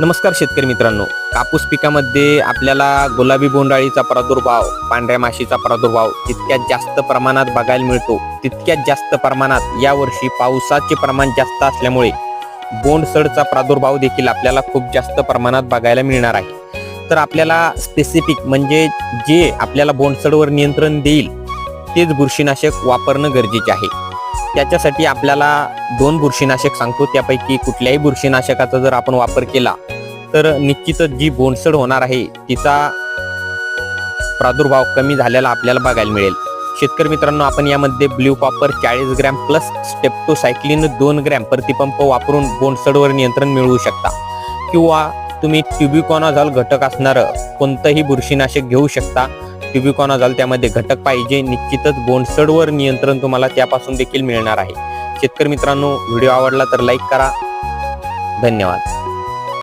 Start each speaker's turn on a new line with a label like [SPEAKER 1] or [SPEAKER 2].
[SPEAKER 1] नमस्कार शेतकरी मित्रांनो. कापूस पिकामध्ये आपल्याला गुलाबी बोंडाळीचा प्रादुर्भाव पांढऱ्या माशीचा प्रादुर्भाव तितक्यात जास्त प्रमाणात बघायला मिळतो. तितक्यात जास्त प्रमाणात यावर्षी पावसाचे प्रमाण जास्त असल्यामुळे बोंडसडचा प्रादुर्भाव देखील आपल्याला खूप जास्त प्रमाणात बघायला मिळणार आहे. तर आपल्याला स्पेसिफिक म्हणजे जे आपल्याला बोंडसडवर नियंत्रण देईल तेच बुरशीनाशक वापरणं गरजेचे आहे. त्याच्यासाठी आपल्याला दोन बुरशीनाशक सांगतो. त्यापैकी कुठल्याही बुरशीनाशकाचा जर आपण वापर केला तर निश्चितच जी बोंडसड होणार आहे तिचा प्रादुर्भाव कमी झालेला आपल्याला बघायला मिळेल. शेतकरी मित्रांनो आपण यामध्ये ब्ल्यू कॉपर चाळीस ग्रॅम प्लस स्टेप्टोसायक्लिन दोन ग्रॅम प्रतिपंप वापरून बोंडसडवर नियंत्रण मिळवू शकता. किंवा तुम्ही ट्युबिकॉनाझॉल घटक असणारं कोणतंही बुरशीनाशक घेऊ शकता. ट्युबिकॉनाझॉल त्यामध्ये घटक पाहिजे निश्चितच बोंडसडवर नियंत्रण तुम्हाला त्यापासून देखील मिळणार आहे. शेतकरी मित्रांनो व्हिडिओ आवडला तर लाईक करा. धन्यवाद.